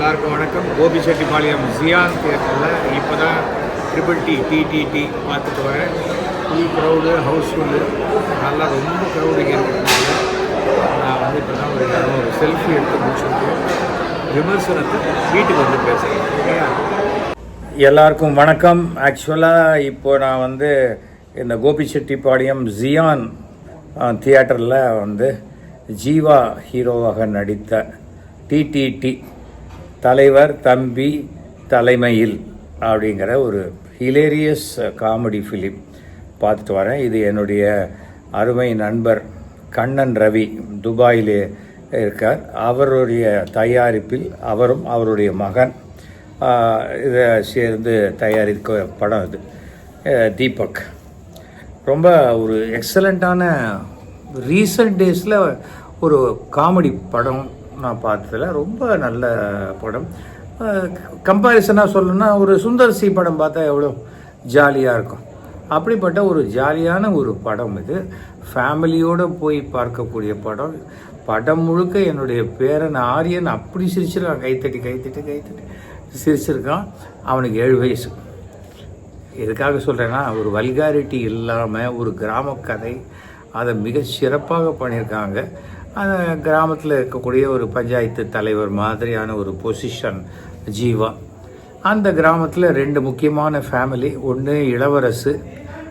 எல்லாருக்கும் வணக்கம். கோபிச்செட்டிப்பாளையம் ஜியான் தியேட்டரில் இப்போ தான் ட்ரிபிள் டி டிடிடி பார்த்துட்டு வரேன். ஃபுல் க்ரௌடு ஹவுஸ்ஃபுல்லு நல்லா ரொம்ப க்ரௌடு இங்கே இருக்கிறதுனால நான் வந்து இப்போ தான் ஒரு ஒரு செல்ஃபி எடுத்து முடிச்சுருக்கேன். விமர்சனத்தை வீட்டுக்கு வந்து பேசுகிறேன் எல்லாருக்கும் வணக்கம். ஆக்சுவலாக இப்போ நான் வந்து இந்த கோபிச்செட்டிப்பாளையம் ஜியான் தியேட்டரில் வந்து ஜீவா ஹீரோவாக நடித்த டிடிடி தலைவர் தம்பி தலைமையில் அப்படிங்கிற ஒரு ஹிலேரியஸ் காமெடி ஃபிலிம் பார்த்துட்டு வரேன். இது என்னுடைய அருமை நண்பர் கண்ணன் ரவி துபாயிலே இருக்கார். அவருடைய தயாரிப்பில் அவரும் அவருடைய மகன் இதை சேர்ந்து தயாரிக்க படம் இது தீபக். ரொம்ப ஒரு எக்ஸலண்ட்டான ரீசன்ட் டேஸில் ஒரு காமெடி படம் நான் பார்த்ததில் ரொம்ப நல்ல படம். கம்பாரிசனாக சொல்லணும்னா ஒரு சுந்தர் சி படம் பார்த்தா எவ்வளோ ஜாலியாக இருக்கும். அப்படிப்பட்ட ஒரு ஜாலியான ஒரு படம் இது. ஃபேமிலியோடு போய் பார்க்கக்கூடிய படம். படம் முழுக்க என்னுடைய பேரன் ஆரியன் அப்படி சிரிச்சிருக்கான். கைத்தட்டி கைத்தட்டி கைத்தட்டி சிரிச்சிருக்கான். அவனுக்கு ஏழு வயசு. எதுக்காக சொல்கிறேன்னா ஒரு வல்காரிட்டி இல்லாமல் ஒரு கிராம கதை. அதை மிக சிறப்பாக பண்ணியிருக்காங்க. அந்த கிராமத்தில் இருக்கக்கூடிய ஒரு பஞ்சாயத்து தலைவர் மாதிரியான ஒரு பொசிஷன் ஜீவா. அந்த கிராமத்தில் ரெண்டு முக்கியமான ஃபேமிலி ஒன்று இளவரசு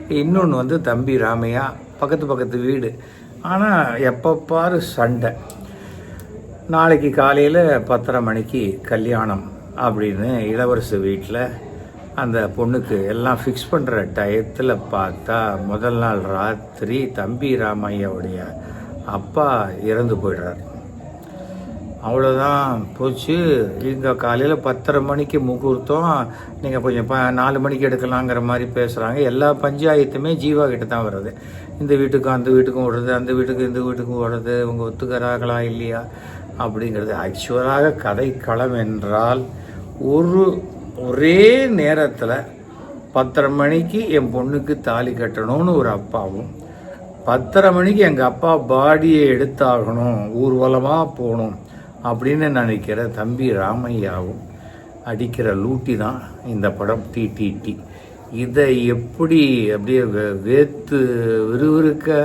இன்னொன்று வந்து தம்பி ராமையா பக்கத்து பக்கத்து வீடு. ஆனால் எப்போ சண்டை. நாளைக்கு காலையில் பத்தரை மணிக்கு கல்யாணம் அப்படின்னு இளவரசு வீட்டில் அந்த பொண்ணுக்கு எல்லாம் ஃபிக்ஸ் பண்ணுற டயத்தில் பார்த்தா முதல் நாள் ராத்திரி தம்பி ராமையாவுடைய அப்பா இறந்து போயிடுறார். அவ்வளோதான் போச்சு. இங்கே காலையில் பத்தரை மணிக்கு முகூர்த்தம். நீங்கள் கொஞ்சம் ப நாலு மணிக்கு எடுக்கலாங்கிற மாதிரி பேசுகிறாங்க எல்லா பஞ்சாயத்துமே ஜீவா கிட்ட தான் வருது இந்த வீட்டுக்கும் அந்த வீட்டுக்கும் ஓடுறது அந்த வீட்டுக்கு இந்த வீட்டுக்கும் ஓடுறது இவங்க ஒத்துக்கிறார்களா இல்லையா அப்படிங்கிறது. ஆக்சுவலாக கதை களம் என்றால் ஒரு ஒரே நேரத்தில் பத்தரை மணிக்கு என் பொண்ணுக்கு தாலி கட்டணும்னு ஒரு அப்பாவும் பத்தரை மணிக்கு எங்கள் அப்பா பாடியை எடுத்தாகணும் ஊர்வலமாக போகணும் அப்படின்னு நினைக்கிற தம்பி ராமையாவும் அடிக்கிற லூட்டி தான் இந்த படம் டிடிடி இதை எப்படி அப்படியே வேத்து விறுவிறுக்க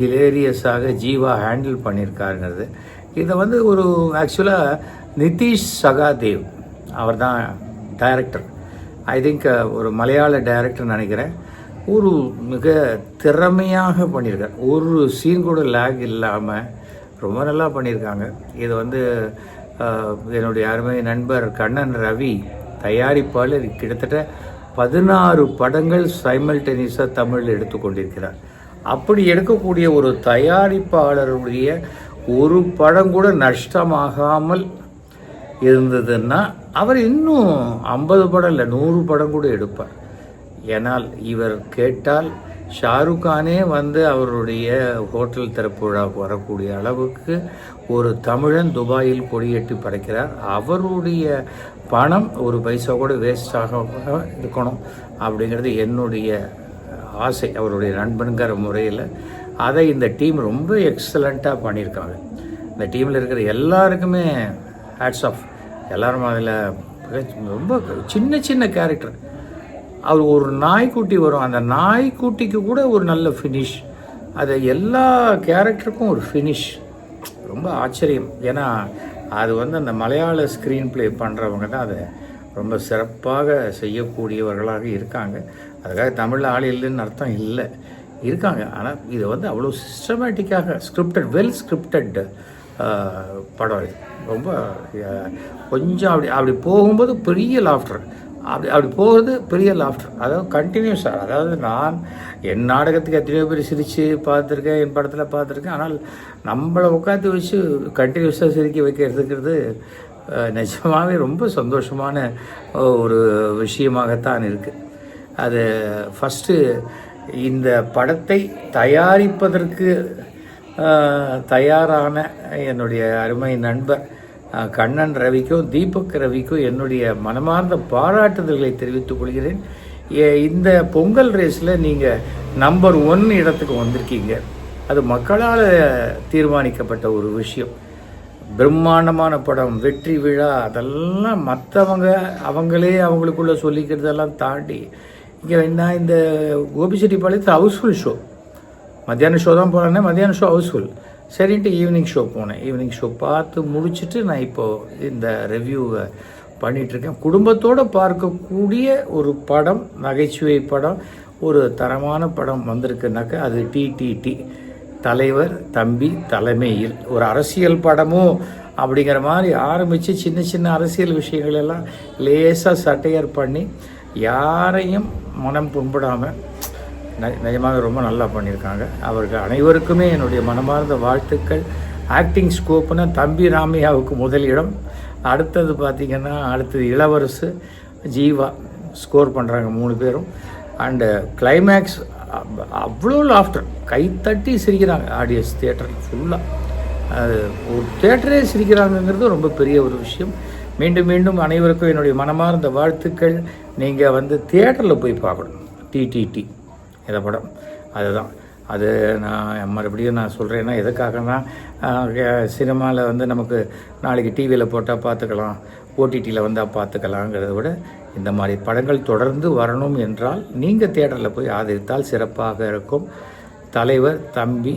ஹிலேரியஸாக ஜீவா ஹேண்டில் பண்ணியிருக்காருங்கிறது. இதை வந்து ஒரு ஆக்சுவலாக நிதிஷ் சகாதேவ் அவர் தான் டைரக்டர் ஐ திங்க் ஒரு மலையாள டைரக்டர் நினைக்கிறேன். ஒரு மிக திறமையாக பண்ணியிருக்கார் ஒரு சீன் கூட லேக் இல்லாமல் ரொம்ப நல்லா பண்ணியிருக்காங்க. இது வந்து என்னுடைய அருமை நண்பர் கண்ணன் ரவி தயாரிப்பாளர். கிட்டத்தட்ட பதினாறு படங்கள் சைமல்டேனியஸாக தமிழில் எடுத்துக்கொண்டிருக்கிறார். அப்படி எடுக்கக்கூடிய ஒரு தயாரிப்பாளருடைய ஒரு படம் கூட நஷ்டமாகாமல் இருந்ததுன்னா அவர் இன்னும் ஐம்பது படம் இல்லை நூறு படம் கூட எடுப்பார். ஏனால் இவர் கேட்டால் ஷாருக்கானே வந்து அவருடைய ஹோட்டல் திறப்பு விழாவுக்கு வரக்கூடிய அளவுக்கு ஒரு தமிழன் துபாயில் கொடியேற்றி படைக்கிறார். அவருடைய பணம் ஒரு பைசா கூட வேஸ்ட் இருக்கணும் அப்படிங்கிறது என்னுடைய ஆசை அவருடைய நண்பனுங்கிற முறையில். அதை இந்த டீம் ரொம்ப எக்ஸலண்ட்டாக பண்ணியிருக்காங்க. இந்த டீமில் இருக்கிற எல்லாருக்குமே ஹேட்ஸ் ஆஃப் எல்லாரும் அதில் ரொம்ப சின்ன சின்ன கேரக்டர் அவர் ஒரு நாய்க்குட்டி வரும். அந்த நாய்க்குட்டிக்கு கூட ஒரு நல்ல ஃபினிஷ் அது எல்லா கேரக்டருக்கும் ஒரு ஃபினிஷ் ரொம்ப ஆச்சரியம். ஏன்னா அது வந்து அந்த மலையாள ஸ்க்ரீன் ப்ளே பண்ணுறவங்க தான் அதை ரொம்ப சிறப்பாக செய்யக்கூடியவர்களாக இருக்காங்க. அதுக்காக தமிழ் ஆள் இல்லைன்னு அர்த்தம் இல்லை. இருக்காங்க. ஆனால் இது வந்து அவ்வளோ சிஸ்டமேட்டிக்காக ஸ்கிரிப்டட் வெல் ஸ்கிரிப்டட் படம் இது. ரொம்ப கொஞ்சம் அப்படி அப்படி போகும்போது பெரிய லாஃப்டர் அப்படி அப்படி போகிறது பெரிய லாஃப்டர் அதாவது கண்டினியூஸாக அதாவது நான் என் நாடகத்துக்கு எத்தனையோ பேர் சிரித்து பார்த்துருக்கேன் என் படத்தில் பார்த்துருக்கேன். ஆனால் நம்மளை உட்காந்து வச்சு கண்டினியூஸாக சிரிக்க வைக்கிறதுங்கிறது நிஜமாகவே ரொம்ப சந்தோஷமான ஒரு விஷயமாகத்தான் இருக்குது அது ஃபஸ்ட்டு இந்த படத்தை தயாரிப்பதற்கு தயாரான என்னுடைய அருமை நண்பர் கண்ணன் ரவிக்கும் தீபக் ரவிக்கும் என்னுடைய மனமார்ந்த பாராட்டுதல்களை தெரிவித்துக் கொள்கிறேன். ஏ- இந்த பொங்கல் ரேஸில் நீங்கள் நம்பர் ஒன் இடத்துக்கு வந்திருக்கீங்க. அது மக்களால் தீர்மானிக்கப்பட்ட ஒரு விஷயம். பிரம்மாண்டமான படம் வெற்றி விழா அதெல்லாம் மற்றவங்க அவங்களே அவங்களுக்குள்ளே சொல்லிக்கிறதெல்லாம் தாண்டி இங்கே என்ன இந்த கோபிச்செட்டிப்பாளையத்தில் ஹவுஸ்ஃபுல் ஷோ. மத்தியான ஷோ தான் போனேன்னா மத்தியான ஷோ ஹவுஸ்ஃபுல். சரின்ட்டு ஈவினிங் ஷோ போனேன். ஈவினிங் ஷோ பார்த்து முடிச்சுட்டு நான் இப்போது இந்த ரிவ்யூவை பண்ணிகிட்ருக்கேன் குடும்பத்தோடு பார்க்கக்கூடிய ஒரு படம் நகைச்சுவை படம் ஒரு தரமான படம் வந்திருக்குனாக்கா அது டிடிடி தலைவர் தம்பி தலைமையில். ஒரு அரசியல் படமோ அப்படிங்கிற மாதிரி ஆரம்பித்து சின்ன சின்ன அரசியல் விஷயங்கள் எல்லாம் லேசாக சட்டையர் பண்ணி யாரையும் மனம் புண்படாமல் நிஜமாக ரொம்ப நல்லா பண்ணியிருக்காங்க. அவர்கள் அனைவருக்குமே என்னுடைய மனமார்ந்த வாழ்த்துக்கள். ஆக்டிங் ஸ்கோப்புனா தம்பி ராமையாவுக்கு முதலிடம் அடுத்தது பார்த்திங்கன்னா அடுத்தது இளவரசு ஜீவா ஸ்கோர் பண்ணுறாங்க மூணு பேரும். அண்டு கிளைமேக்ஸ் அவ்வளோ லாஃப்டர் கைத்தட்டி சிரிக்கிறாங்க ஆடியன்ஸ் தியேட்டர் ஃபுல்லாக அது ஒரு தேட்டரே சிரிக்கிறாங்கங்கிறது ரொம்ப பெரிய ஒரு விஷயம். மீண்டும் மீண்டும் அனைவருக்கும் என்னுடைய மனமார்ந்த வாழ்த்துக்கள். நீங்கள் வந்து தியேட்டரில் போய் பார்க்கணும். டிடிடி இந்த படம். அதுதான். அது நான் மறுபடியும் நான் சொல்கிறேன்னா எதுக்காகனா சினிமாவில் வந்து நமக்கு நாளைக்கு டிவியில் போட்டால் பார்த்துக்கலாம் ஓடிடியில் வந்தால் பார்த்துக்கலாங்கிறத விட இந்த மாதிரி படங்கள் தொடர்ந்து வரணும் என்றால் நீங்கள் தேட்டரில் போய் ஆதரித்தால் சிறப்பாக இருக்கும். தலைவர் தம்பி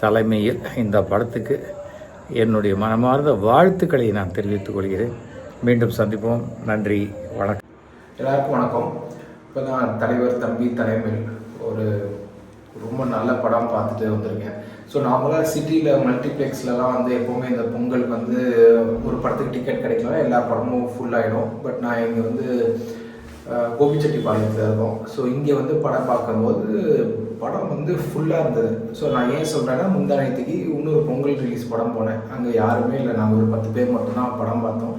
தலைமையில் இந்த படத்துக்கு என்னுடைய மனமார்ந்த வாழ்த்துக்களை நான் தெரிவித்துக் கொள்கிறேன். மீண்டும் சந்திப்போம். நன்றி. வணக்கம். எல்லாருக்கும் வணக்கம். இப்போ நான் தலைவர் தம்பி தலைமை ரொம்ப நல்ல படம் பார்த்துட்டு வந்திருக்கேன். ஸோ நார்மலாக சிட்டியில் மல்டிப்ளெக்ஸ்லலாம் வந்து எப்போவுமே இந்த பொங்கல் வந்து ஒரு படத்துக்கு டிக்கெட் கிடைக்கலாம் எல்லா படமும் ஃபுல் ஆகிடும் பட் நான் இங்கே வந்து கோபிச்செட்டிப்பாளையத்தில் இருக்கோம். ஸோ இங்கே வந்து படம் பார்க்கும்போது படம் வந்து ஃபுல்லாக இருந்தது. ஸோ நான் ஏன் சொல்கிறேன்னா முந்தானத்துக்கு இன்னொரு பொங்கல் ரிலீஸ் படம் போனேன். அங்கே யாருமே இல்லை. நாங்கள் ஒரு பத்து பேர் மட்டும்தான் படம் பார்த்தோம்.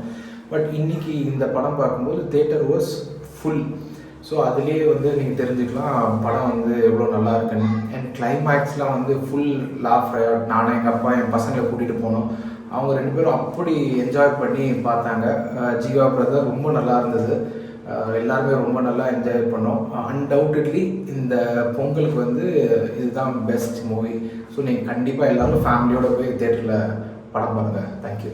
பட் இன்றைக்கி இந்த படம் பார்க்கும்போது தேட்டர் வாஸ் ஃபுல் ஸோ அதுலேயே வந்து நீங்கள் தெரிஞ்சுக்கலாம் படம் வந்து எவ்வளோ நல்லா இருக்குன்னு. அண்ட் கிளைமேக்ஸ்லாம் வந்து ஃபுல் லாஃப் நானும் எங்கள் அப்பா என் பசங்களை கூட்டிகிட்டு போனோம். அவங்க ரெண்டு பேரும் அப்படி என்ஜாய் பண்ணி பார்த்தாங்க. ஜீவா பிரதர் ரொம்ப நல்லா இருந்தது. எல்லாருமே ரொம்ப நல்லா என்ஜாய் பண்ணோம். அன்டவுட்டட்லி இந்த பொங்கலுக்கு வந்து இதுதான் பெஸ்ட் மூவி ஸோ நீங்கள் கண்டிப்பாக எல்லாரும் ஃபேமிலியோட போய் தேட்டரில் படம் பாருங்கள் தேங்க்யூ